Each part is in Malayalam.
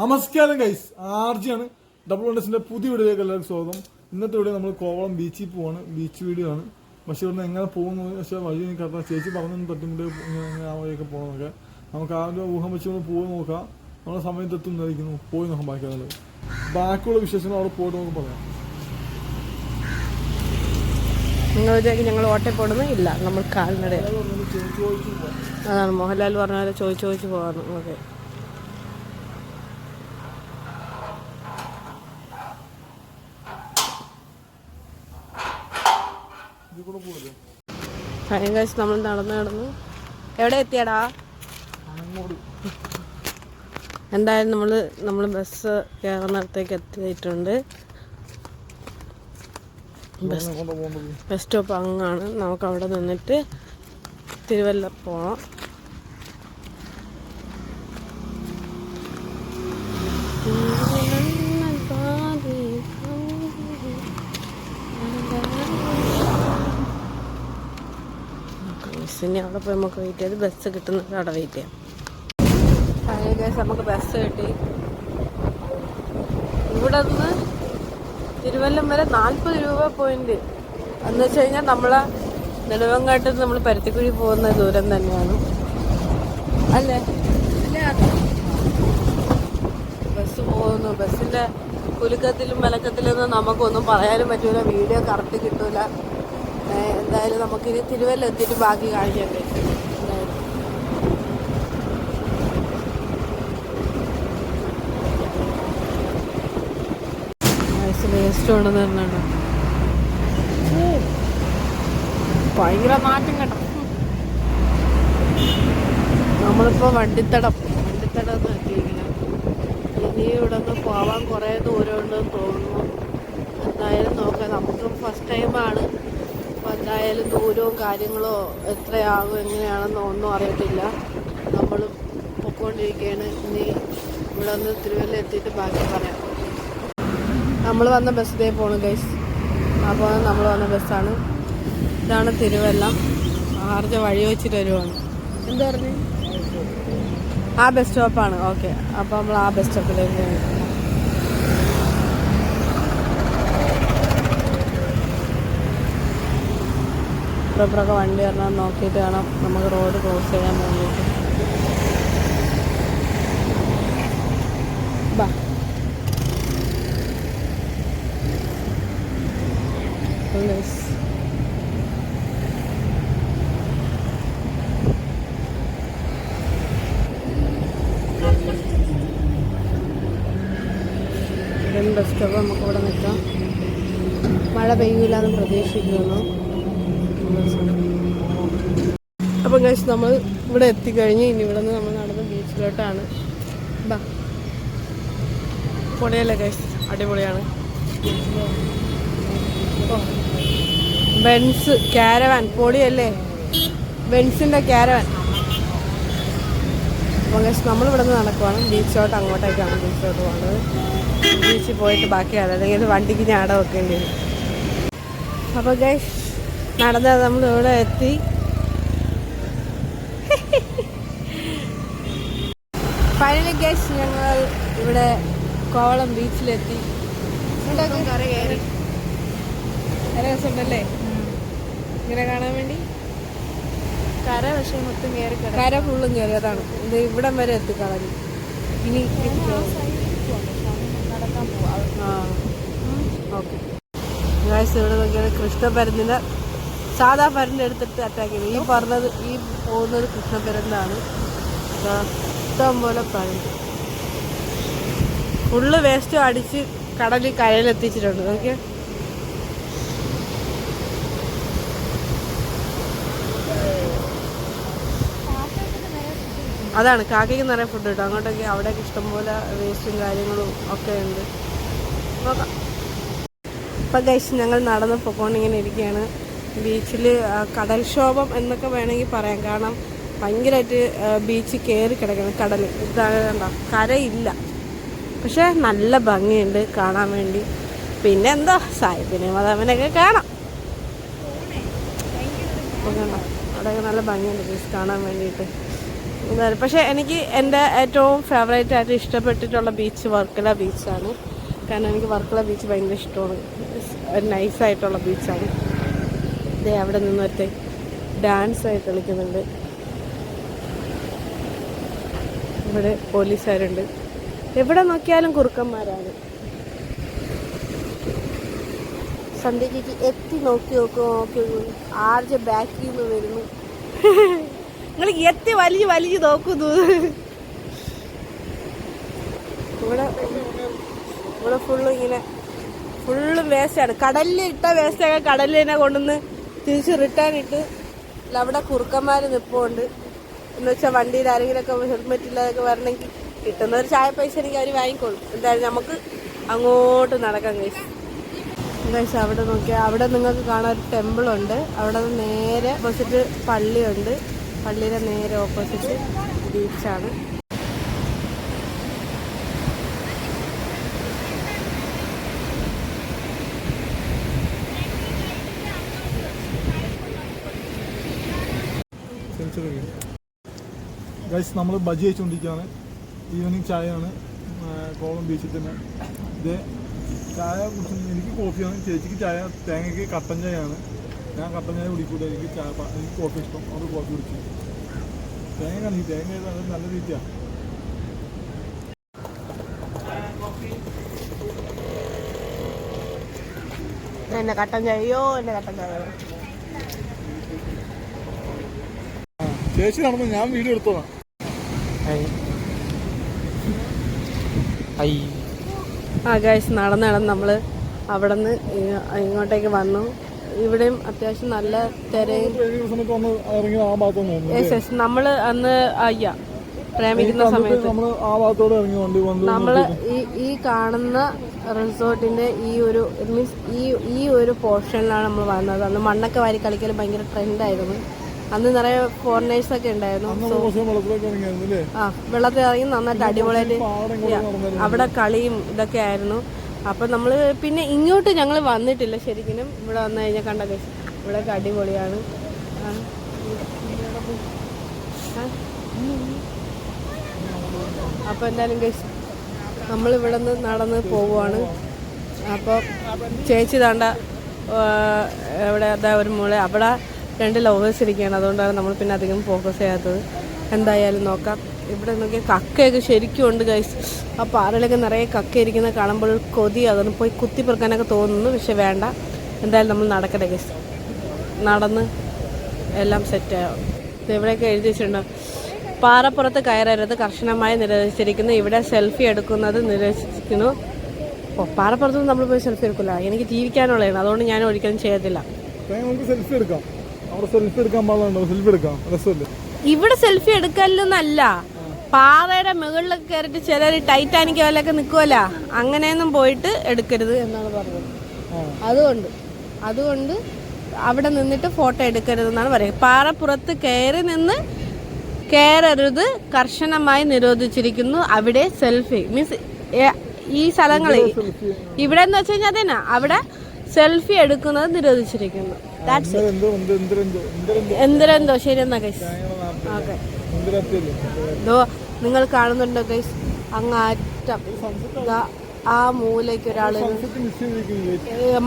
നമസ്കാരം ഗൈസ് ആർജിയാണ്. ഡബിൾ വണ്ടേഴ്സിന്റെ പുതിയ വീഡിയോയിലേക്ക് എല്ലാവർക്കും സ്വാഗതം. ഇന്നത്തെ വീഡിയോ നമ്മൾ കോവളം ബീച്ചിൽ പോവാണ്. ബീച്ച് വീഡിയോ ആണ്. പക്ഷെ ഇവിടുന്ന് എങ്ങനെ പോകുന്നു? പക്ഷേ വഴി എനിക്ക് കറക്റ്റ് ചേച്ചി പറഞ്ഞു തട്ടിമുട്ടി ആ വഴിയൊക്കെ പോകണമെന്നൊക്കെ നമുക്ക് ആ ഒരു ഊഹം വെച്ചുകൊണ്ട് പോയി നോക്കാം. നമ്മളെ സമയത്ത് എത്തുന്നതായിരിക്കുന്നു. പോയി നോക്കാം ബാക്കി അതിൽ ബാക്കിയുള്ള വിശേഷങ്ങൾ അവിടെ പോയിട്ട് നമുക്ക് പറയാം. നിങ്ങൾ വിചാരിക്കും ഞങ്ങൾ ഓട്ടയിൽ പോടുന്നു ഇല്ല. നമ്മൾ ചോദിച്ചു അതാണ്. മോഹൻലാൽ പറഞ്ഞ പോലെ ചോദിച്ചു ചോദിച്ചു പോകാറ് ഓക്കെ ഇതിൽ കൂടെ കൂടുതൽ കാര്യം കഴിച്ച് നമ്മൾ നടന്നു നടന്നു. എവിടെ എത്തിയടാ? എന്തായാലും നമ്മൾ നമ്മൾ ബസ് കയറുന്നിടത്തേക്ക് എത്തിയിട്ടുണ്ട്. ബസ് ബസ് സ്റ്റോപ്പ് അങ്ങാണ്. നമുക്ക് അവിടെ നിന്നിട്ട് തിരുവല്ല പോകണം ഇനി അവിടെ പോയി നമുക്ക് വെയിറ്റ് ചെയ്ത് ബസ് കിട്ടുന്നത് അവിടെ വെയിറ്റ് ചെയ്യാം. നമുക്ക് ബസ് കിട്ടി. ഇവിടെ നിന്ന് തിരുവല്ലം വരെ നാൽപ്പത് രൂപ പോയിന്റ് എന്ന് വെച്ച് കഴിഞ്ഞാൽ നമ്മളെ നെടുവങ്ങാട്ട് നമ്മൾ പരുത്തിക്കുഴി പോകുന്ന ദൂരം തന്നെയാണ്. അല്ലേ? ബസ് പോകുന്നു. ബസ്സിന്റെ കുലുക്കത്തിലും വിലക്കത്തിലൊന്നും നമുക്കൊന്നും പറയാനും പറ്റൂല. വീഡിയോ കറക്റ്റ് കിട്ടൂല. എന്തായാലും നമുക്കിനി തിരുവല്ല എത്തിയിട്ട് ബാക്കി കാണിക്കാൻ പറ്റും. ഭയങ്കര മാറ്റം കേട്ടോ. നമ്മളിപ്പോ വണ്ടിത്തടം വണ്ടിത്തടം എന്ന് എത്തിയിരിക്കുന്നത് ഇനി ഇവിടെ നിന്ന് പോവാൻ കുറേ ദൂരമുണ്ടെന്ന് തോന്നുന്നു. എന്തായാലും നോക്കാം. നമുക്ക് ഫസ്റ്റ് ടൈമാണ് എന്തായാലും ദൂരവും കാര്യങ്ങളോ എത്രയാകും എങ്ങനെയാണെന്നോ ഒന്നും അറിയത്തില്ല. നമ്മൾ പൊക്കോണ്ടിരിക്കുകയാണ് ഇനി ഇവിടെ നിന്ന് തിരുവല്ല എത്തിയിട്ട് ബാക്കി പറയാം. നമ്മൾ വന്ന ബസ് ഇതേ പോണു ഗൈസ് അപ്പോൾ നമ്മൾ വന്ന ബസ്സാണ് ഇതാണ് തിരുവല്ല. ആർജ വഴി വെച്ചിട്ട് വരുവാണ്. എന്താ പറഞ്ഞു? ആ ബസ് സ്റ്റോപ്പാണ് ഓക്കെ അപ്പോൾ നമ്മൾ ആ ബസ് സ്റ്റോപ്പിലേക്ക് പോകും ഇപ്പുറമൊക്കെ വണ്ടി വരണം നോക്കിയിട്ട് വേണം നമുക്ക് റോഡ് ക്രോസ് ചെയ്യാൻ വേണ്ടിയിട്ട്. ബസ് സ്റ്റോപ്പ് നമുക്ക് ഇവിടെ നിൽക്കാം. മഴ പെയ്യൂലെന്ന് പ്രതീക്ഷിക്കുന്നു. അപ്പം കഴിച്ച് നമ്മൾ ഇവിടെ എത്തിക്കഴിഞ്ഞ് ഇനി ഇവിടെ നിന്ന് നമ്മൾ നടന്ന് ബീച്ചിലോട്ടാണ്. ബാ. പൊളിയല്ലേ കഴിച്ച് അടിപൊളിയാണ്. ബെൻസ് പൊളിയല്ലേ? ബെൻസിന്റെ കാരവാൻ അപ്പോൾ ഗൈസ് നമ്മളിവിടെ നിന്ന് നടക്കുവാണ്. ബീച്ചിലോട്ട് അങ്ങോട്ടേക്കാണ് ബീച്ചിലോട്ട് പോകുന്നത് ബീച്ചിൽ പോയിട്ട് ബാക്കിയാണ് അല്ലെങ്കിൽ വണ്ടിക്ക് ഞാട വെക്കേണ്ടി വരും അപ്പോൾ ഗൈസ് നടന്ന നമ്മൾ ഇവിടെ എത്തി. ഫൈനലി ഗസ് ഞങ്ങൾ ഇവിടെ കോവളം ബീച്ചിലെത്തി. രസമുണ്ടല്ലേ? ഇങ്ങനെ കാണാൻ വേണ്ടി? കര പക്ഷെ മൊത്തം കയറി കര ഫുള്ളും കയറി അതാണ്. ഇത് ഇവിടം വരെ എത്തി എത്തിക്കളഞ്ഞു. ഇനി നടക്കാൻ പോവാ. ഓക്കെ. ഇവിടെ നോക്കിയാൽ കൃഷ്ണപരന്തിനെ സാധാ പരന്ത് എടുത്തിട്ട് അറ്റാക്ക് ചെയ്തു ഈ പറഞ്ഞത് ഈ പോകുന്നത് കൃഷ്ണപരന്നാണ് ഇഷ്ടം പോലെ പരന്ത് ഫുള്ള് വേസ്റ്റ് അടിച്ച് കടലിൽ കരയിലെത്തിച്ചിട്ടുണ്ട് നോക്കിയാ. അതാണ് കാക്കയ്ക്ക് നിറയെ ഫുഡ് കിട്ടും. അങ്ങോട്ടൊക്കെ അവിടെയൊക്കെ ഇഷ്ടംപോലെ വേസ്റ്റും കാര്യങ്ങളും ഒക്കെ ഉണ്ട്. നോക്കാം. ഇപ്പം കഴിച്ച് ഞങ്ങൾ നടന്ന് പൊക്കോണ്ടിങ്ങനെ ഇരിക്കുകയാണ്. ബീച്ചിൽ കടൽക്ഷോഭം എന്നൊക്കെ വേണമെങ്കിൽ പറയാം. കാരണം ഭയങ്കരമായിട്ട് ബീച്ച് കയറി കിടക്കണം. കടൽ ഇതാണ് കണ്ടോ? കരയില്ല. പക്ഷെ നല്ല ഭംഗിയുണ്ട് കാണാൻ വേണ്ടി. പിന്നെ എന്താ സായിപ്പിനെ മതാമനൊക്കെ കാണാം. കണ്ടോ? അവിടെയൊക്കെ നല്ല ഭംഗിയുണ്ട് ബീച്ച് കാണാൻ വേണ്ടിയിട്ട്. പക്ഷെ എനിക്ക് എന്റെ ഏറ്റവും ഫേവറേറ്റ് ആയിട്ട് ഇഷ്ടപ്പെട്ടിട്ടുള്ള ബീച്ച് വർക്കല ബീച്ചാണ്. കാരണം എനിക്ക് വർക്കല ബീച്ച് ഭയങ്കര ഇഷ്ടമാണ്. നൈസായിട്ടുള്ള ബീച്ചാണ്. ഇതേ അവിടെ ഡാൻസ് ആയി കളിക്കുന്നുണ്ട്. ഇവിടെ പോലീസുകാരുണ്ട്. എവിടെ നോക്കിയാലും കുറുക്കന്മാരാണ്. സന്ധ്യക്ക് എത്തി നോക്കി നോക്കി നോക്കി ആർജ ബാക്കിൽ നിന്ന് വരുന്നു. നിങ്ങൾ എത്തി വലിയ വലിയ നോക്കുന്നു. ഇവിടെ ഇവിടെ ഫുള്ള് ഇങ്ങനെ ഫുള്ള് വേസ്റ്റാണ് കടലിൽ ഇട്ട വേസ്റ്റൊക്കെ കടലിൽ തന്നെ കൊണ്ടുവന്ന് തിരിച്ച് റിട്ടേൺ ഇട്ട് അവിടെ കുറുക്കന്മാർ നിൽപ്പുണ്ട് എന്ന് വെച്ചാൽ വണ്ടിയിൽ ആരെങ്കിലുമൊക്കെ ഹെൽമെറ്റ് ഇല്ലാതൊക്കെ വരണമെങ്കിൽ കിട്ടുന്ന ഒരു ചായ പൈസ എനിക്ക് അവർ വാങ്ങിക്കോളും എന്തായാലും നമുക്ക് അങ്ങോട്ട് നടക്കാം കഴിച്ചു ഗൈസ് അവിടെ നോക്കിയാൽ അവിടെ നിങ്ങൾക്ക് കാണാൻ ഒരു ടെമ്പിൾ ഉണ്ട്. അവിടെ നേരെ ഓപ്പോസിറ്റ് പള്ളിയുണ്ട്. പള്ളിയുടെ നേരെ ഓപ്പോസിറ്റ് ബീച്ചാണ് ഗൈസ് നമ്മൾ ബജി കഴിച്ചുകൊണ്ടിരിക്കുകയാണ് ഈവനിങ് ചായയാണ്. കോളം ബീച്ചിൽ തന്നെ. ഇത് ചായ കുറച്ച് എനിക്ക് കോഫിയാണ് ചേച്ചിക്ക് ചായ തേങ്ങയ്ക്ക് കട്ടൻ ചായയാണ്. ഞാൻ കട്ടൻ ചായ കുടിക്കൂല. എനിക്ക് ചായ എനിക്ക് കോഫി ഇഷ്ടം. അത് കോഫി കുടിച്ചു. തേങ്ങ ഈ തേങ്ങ ഏതാണ് നല്ല രീതിയാണ് എന്നെ കട്ടൻ ചായയോ എന്നെ കട്ടൻ ചായയോ ആ ചേച്ചി നടന്നു ഞാൻ വീഡിയോ എടുത്തോളാം. ആ ഗൈസ് നടന്ന് നടന്ന് നമ്മൾ അവിടെ നിന്ന് ഇങ്ങോട്ടേക്ക് വന്നു. ഇവിടെയും അത്യാവശ്യം നല്ല തിരയും. നമ്മൾ അന്ന് അയ്യ പ്രേമിക്കുന്ന സമയത്ത്. നമ്മൾ ആ ഭാഗത്തോടെ ഇറങ്ങി വണ്ടി വന്ന് നമ്മൾ ഈ ഈ കാണുന്ന റിസോർട്ടിന്റെ ഈ ഒരു മീൻസ് ഈ ഈ ഒരു പോർഷനിലാണ് നമ്മൾ വന്നത്. അന്ന് മണ്ണൊക്കെ വാരി കളിക്കൽ ഭയങ്കര ട്രെൻഡായിരുന്നു അന്ന് നിറയെ ഫോറിനേഴ്സ് ഒക്കെ ഉണ്ടായിരുന്നു. ആ വെള്ളത്തിൽ ഇറങ്ങി നന്നായിട്ട് അടിപൊളിയായിട്ട് അവിടെ കളിയും ഇതൊക്കെ ആയിരുന്നു. അപ്പൊ നമ്മൾ പിന്നെ ഇങ്ങോട്ട് ഞങ്ങൾ വന്നിട്ടില്ല ശരിക്കും ഇവിടെ വന്നു കഴിഞ്ഞാൽ കണ്ട ഇവിടെ ഒക്കെ അടിപൊളിയാണ്. അപ്പൊ എന്തായാലും ഗസ് നമ്മൾ ഇവിടെ നിന്ന് നടന്ന് പോവുകയാണ് അപ്പോൾ ചേച്ചി താണ്ട ഇവിടെ അതാ ഒരു മൂളെ അവിടെ രണ്ട് ലവേഴ്സ് ഇരിക്കുകയാണ്. അതുകൊണ്ടാണ് നമ്മൾ പിന്നെ അധികം ഫോക്കസ് ചെയ്യാത്തത്. എന്തായാലും നോക്കാം. ഇവിടെ നോക്കിയാൽ കക്കയൊക്കെ ശരിക്കും ഉണ്ട് ഗൈസ് ആ പാറയിലൊക്കെ നിറയെ കക്ക ഇരിക്കുന്ന കാണുമ്പോൾ കൊതി അതൊന്ന് പോയി കുത്തി പെറുക്കാനൊക്കെ തോന്നുന്നു. പക്ഷെ വേണ്ട. എന്തായാലും നമ്മൾ നടക്കട്ടെ ഗൈസ് നടന്ന് എല്ലാം സെറ്റാകും ഇവിടെയൊക്കെ എഴുതി വെച്ചിട്ടുണ്ടോ. പാറപ്പുറത്ത് കയറരുത് കർശനമായി നിരോധിച്ചിരിക്കുന്നു. ഇവിടെ സെൽഫി എടുക്കുന്നത് നിരോധിച്ചിരിക്കുന്നു. ഓ പാറപ്പുറത്ത് നമ്മൾ പോയി സെൽഫി എടുക്കില്ല. എനിക്ക് ജീവിക്കാനുള്ളതാണ്. അതുകൊണ്ട് ഞാൻ ഒരിക്കലും ചെയ്യത്തില്ല. സെൽഫി എടുക്കാം. അവിടെ സെൽഫി എടുക്കാൻ പാടുണ്ടോ സെൽഫി എടുക്കാം. രസമല്ലേ? ഇവിടെ സെൽഫി എടുക്കലെന്നല്ല പാറയുടെ മുകളിലൊക്കെ കയറിട്ട് ചിലർ ടൈറ്റാനിക് പോലെയൊക്കെ നിൽക്കുമല്ല അങ്ങനെയൊന്നും പോയിട്ട് എടുക്കരുത് എന്നാണ് പറഞ്ഞത്. അതുകൊണ്ട് അതുകൊണ്ട് അവിടെ നിന്നിട്ട് ഫോട്ടോ എടുക്കരുത് എടുക്കരുതെന്നാണ് പറയുന്നത് പാറപ്പുറത്ത് കയറി നിന്ന് കയറരുത് കർശനമായി നിരോധിച്ചിരിക്കുന്നു. അവിടെ സെൽഫി മീൻസ് ഈ സ്ഥലങ്ങളിൽ ഇവിടെ എന്ന് വെച്ച് കഴിഞ്ഞാൽ അതന്നെ. അവിടെ സെൽഫി എടുക്കുന്നത് നിരോധിച്ചിരിക്കുന്നു. എന്തിരെന്തോ ശരിയെന്നാ ഗൈസ് എന്തോ ഓക്കെ ഇതോ നിങ്ങൾ കാണുന്നുണ്ടോ ഗൈസ് അങ്ങാറ്റം. ആ മൂലയ്ക്ക് ഒരാൾ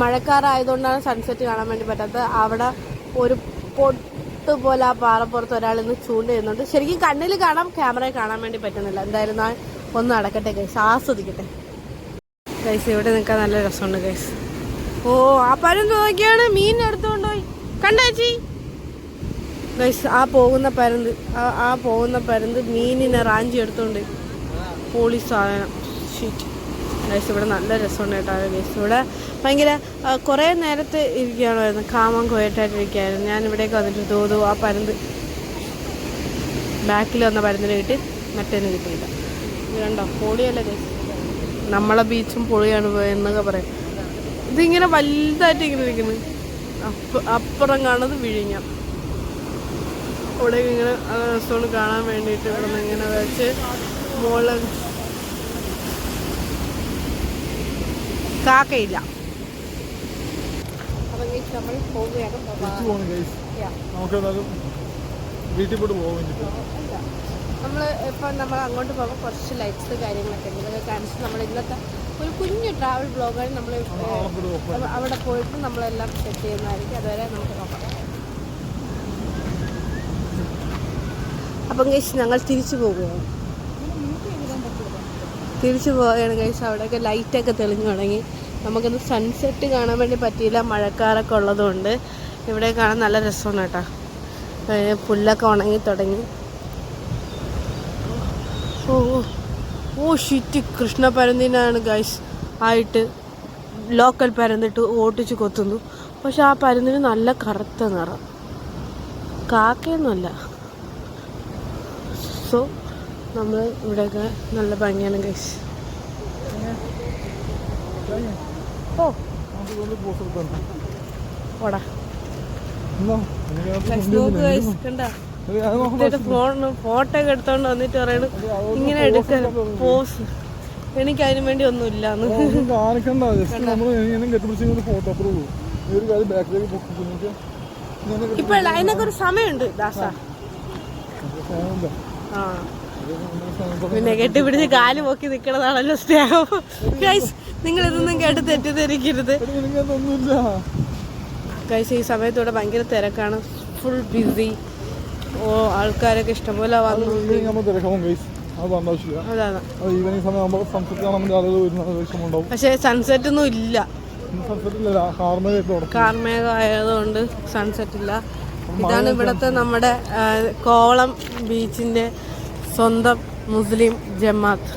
മഴക്കാറായതുകൊണ്ടാണ് സൺസെറ്റ് കാണാൻ വേണ്ടി പറ്റാത്തത്. അവിടെ ഒരു പൊട്ട് പോലെ ആ പാറപ്പുറത്ത് ഒരാൾ ഇന്ന് ചൂണ്ട ചെയ്യുന്നുണ്ട്. ശരിക്കും കണ്ണിൽ കാണാം ക്യാമറയിൽ കാണാൻ വേണ്ടി പറ്റുന്നില്ല. എന്തായിരുന്നാൽ ഒന്ന് നടക്കട്ടെ ഗൈസ് ആസ്വദിക്കട്ടെ. ഗൈസ് ഇവിടെ നിൽക്കാൻ നല്ല രസമുണ്ട് ഗൈസ് ഓ ആ പരുന്ത് നോക്കിയാണ് മീൻ എടുത്തുകൊണ്ട് പോയി. കണ്ടേച്ചി ഗൈസ് ആ പോകുന്ന പരന്ത് ആ- പോകുന്ന പരന്ത് മീനിനെ റാഞ്ചി എടുത്തോണ്ട് പോളി സാധനം. ഷീറ്റ് ഗൈസ് ഇവിടെ നല്ല രസമുണ്ട് കേട്ടോ ഗൈസ് ഇവിടെ ഭയങ്കര കുറേ നേരത്തെ ഇരിക്കുകയാണായിരുന്നു. കാമം കോയറ്റായിട്ട് ഇരിക്കുകയായിരുന്നു ഞാൻ ഇവിടേക്ക് വന്നിട്ട് തോതു ആ പരന്ത് ബാക്കിൽ വന്ന പരന്തിനെ കിട്ടി മറ്റേന്ന് കിട്ടിയില്ല. ഇത് കണ്ടോ? പൊളിയല്ലേ ഗൈസ് നമ്മളെ ബീച്ചും പൊളിയാണ് എന്നൊക്കെ പറയും. ഇതിങ്ങനെ വലുതായിട്ട് ഇങ്ങനെ ഇരിക്കുന്നു അപ്പ അപ്പുറം കാണുന്നത് വിഴിഞ്ഞ. അവിടെ ഇങ്ങനെ രസമാണ് കാണാൻ വേണ്ടിയിട്ട് ഇവിടെ നിന്ന് ഇങ്ങനെ വെച്ച് മുകളിൽ കാക്കയില്ല. നമ്മൾ പോവുകയാണ്. നമുക്ക് വീട്ടിൽ പോയിട്ട് പോകാൻ വേണ്ടിയിട്ട് നമ്മൾ ഇപ്പം നമ്മൾ അങ്ങോട്ട് പോകുമ്പോൾ കുറച്ച് ലൈറ്റ്സ് കാര്യങ്ങളൊക്കെ ഉണ്ട്. ഇതൊക്കെ കാണിച്ച് നമ്മൾ ഇന്നത്തെ ഒരു കുഞ്ഞു ട്രാവൽ ബ്ലോഗാണ് നമ്മൾ അവിടെ പോയിട്ട് നമ്മളെല്ലാം സെറ്റ് ചെയ്യുന്നതായിരിക്കും. അതുവരെ നമുക്ക് നോക്കാം. അപ്പം കഴിച്ച് ഞങ്ങൾ തിരിച്ചു പോകുകയാണ് തിരിച്ചു പോവുകയാണ് കേസ് അവിടെയൊക്കെ ലൈറ്റൊക്കെ തെളിഞ്ഞു തുടങ്ങി. നമുക്കിന്ന് സൺസെറ്റ് കാണാൻ വേണ്ടി പറ്റിയില്ല. മഴക്കാറൊക്കെ ഉള്ളതുകൊണ്ട് ഇവിടെ കാണാൻ നല്ല രസമാണ് കേട്ടോ. പുല്ലൊക്കെ ഉണങ്ങി തുടങ്ങി. ഓ ഓ. ഷിറ്റ് കൃഷ്ണ പരന്തിനാണ് ഗൈസ് ആയിട്ട് ലോക്കൽ പരന്നിട്ട് ഓട്ടിച്ച് കൊത്തുന്നു. പക്ഷെ ആ പരന്നിന് നല്ല കറുത്ത നിറം. കാക്കയൊന്നുമല്ല. സോ നമ്മൾ ഇവിടെയൊക്കെ നല്ല ഭംഗിയാണ് ഗൈസ് ഓ. ഓടാ നോക്ക് ഗൈസ് കണ്ട? ഫോൺ ഫോട്ടോ ഒക്കെ എടുത്തോണ്ട് വന്നിട്ട് പറയണു ഇങ്ങനെ എടുക്കാൻ പോസ്. എനിക്ക് അതിനു വേണ്ടി ഒന്നും ഇല്ലാന്ന് ഇപ്പൊ അതിനൊക്കെ ഒരു സമയമുണ്ട് ദാസ. ആ. പിന്നെ കെട്ടിപ്പിടിച്ച് കാൽ പൊക്കി നിക്കണതാണല്ലോ സ്നേഹം. ഗൈസ് നിങ്ങൾ ഇതൊന്നും കേട്ട് തെറ്റിദ്ധരിക്കരുത്. ഗൈസ് ഈ സമയത്തൂടെ ഭയങ്കര തിരക്കാണ്. ഫുൾ ബിസി ഓ ആൾക്കാരൊക്കെ ഇഷ്ടംപോലെ ഈവനിങ് സമയം സൺസെറ്റ് കാണാൻ വേണ്ടി ആളുകൾ വരുന്ന പക്ഷെ സൺസെറ്റ് ഒന്നും ഇല്ല. കാർമേഘം ആയതുകൊണ്ട് സൺസെറ്റ് ഇല്ല. ഇതാണ് ഇവിടുത്തെ നമ്മുടെ കോളം കോവളം ബീച്ചിന്റെ സ്വന്തം മുസ്ലിം ജമാത്ത്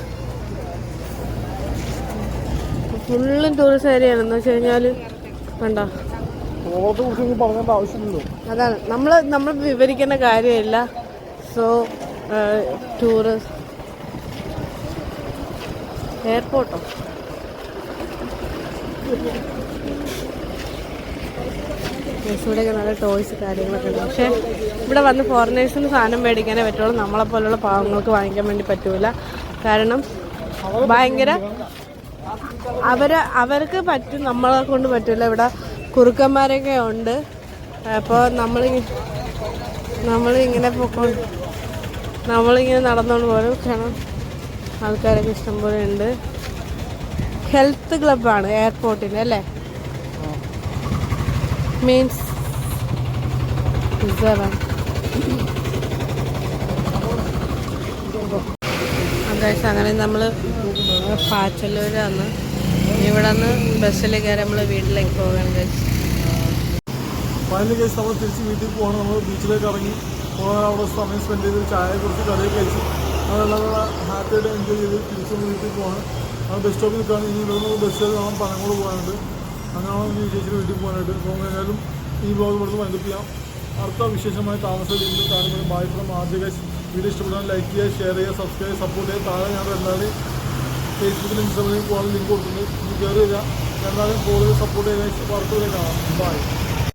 ഫുള്ളും ടൂറിസ്റ്റ് ഏരിയ ആണെന്ന് വെച്ച് കഴിഞ്ഞാൽ കണ്ടോ? കോവളത്തെ കുറിച്ച് പറയേണ്ട ആവശ്യമില്ലല്ലോ. അതാണ്. നമ്മൾ നമ്മൾ വിവരിക്കേണ്ട കാര്യമില്ല. സോ ടൂറിസ്റ്റ് എയർപോർട്ടോ ഇവിടെയൊക്കെ നല്ല ടോയ്സ് കാര്യങ്ങളൊക്കെ ഉണ്ട്. പക്ഷേ ഇവിടെ വന്ന് ഫോറിനേഴ്സിന് സാധനം മേടിക്കാനേ പറ്റുള്ളൂ. നമ്മളെപ്പോലുള്ള പാവങ്ങൾക്ക് വാങ്ങിക്കാൻ വേണ്ടി പറ്റൂല. കാരണം ഭയങ്കര അവർ അവർക്ക് പറ്റും നമ്മളെ കൊണ്ട് പറ്റില്ല ഇവിടെ കുറുക്കന്മാരൊക്കെ ഉണ്ട്. അപ്പോൾ നമ്മൾ നമ്മളിങ്ങനെ പൊക്കോണ്ട് നമ്മളിങ്ങനെ നടന്നുകൊണ്ട് പോലും കാരണം ആൾക്കാരൊക്കെ ഇഷ്ടംപോലെ ഉണ്ട്. ഹെൽത്ത് ക്ലബ്ബാണ് എയർപോർട്ടിന്റെ അല്ലേ? മീൻസ് അതായത് അങ്ങനെ നമ്മൾ പാച്ചല്ലൂർ വന്ന് ഇവിടെ നിന്ന് ബസ്സിൽ കയറി നമ്മൾ വീട്ടിലേക്ക് പോകാൻ കഴിച്ചു ഫൈനലി കഴിച്ച് നമ്മൾ തിരിച്ച് വീട്ടിൽ പോകണം നമ്മൾ ബീച്ചിലേക്ക് ഇറങ്ങി. പോകാൻ അവിടെ സമയം സ്പെൻഡ് ചെയ്ത് ചായ കുറിച്ച് കടയിൽ കഴിച്ച് അതെല്ലാം കൂടെ ഹാപ്പിയായിട്ട് എൻജോയ് ചെയ്ത് തിരിച്ച് വീട്ടിൽ പോകണം നമ്മൾ ബസ് സ്റ്റോപ്പിൽ നിൽക്കുകയാണ്. ഇനി ഇവിടെ നമ്മൾ ബസ് കയറി നമ്മൾ പനങ്ങോട് പോകാനുണ്ട് അങ്ങനെയാണ് ഇനി ചേച്ചിയുടെ വീട്ടിൽ പോകാനായിട്ട്. അപ്പോൾ കഴിഞ്ഞാലും ഈ ബ്ലോഗ് ഇവിടുന്ന് വൈൻഡപ്പ് ചെയ്യാം. അടുത്ത വിശേഷമായ താമസ രീതിയിൽ കാണുമ്പോൾ bye from Adya guys video ഇഷ്ടപ്പെട്ടാൽ ലൈക്ക് ചെയ്യുക ഷെയർ ചെയ്യുക സബ്സ്ക്രൈബ് സപ്പോർട്ട് ചെയ്യുക. താഴെ ഞാൻ എല്ലാവരും ഫേസ്ബുക്കിലും ഇൻസ്റ്റാഗ്രാമിലും പോകാൻ ലിങ്ക് കൊടുക്കുന്നുണ്ട് ഇനി കയറി വരിക. എല്ലാവരും കൂടുതൽ സപ്പോർട്ട് സപ്പോർട്ട് ചെയ്യുക അടുത്തവരെ കാണാം. ബൈ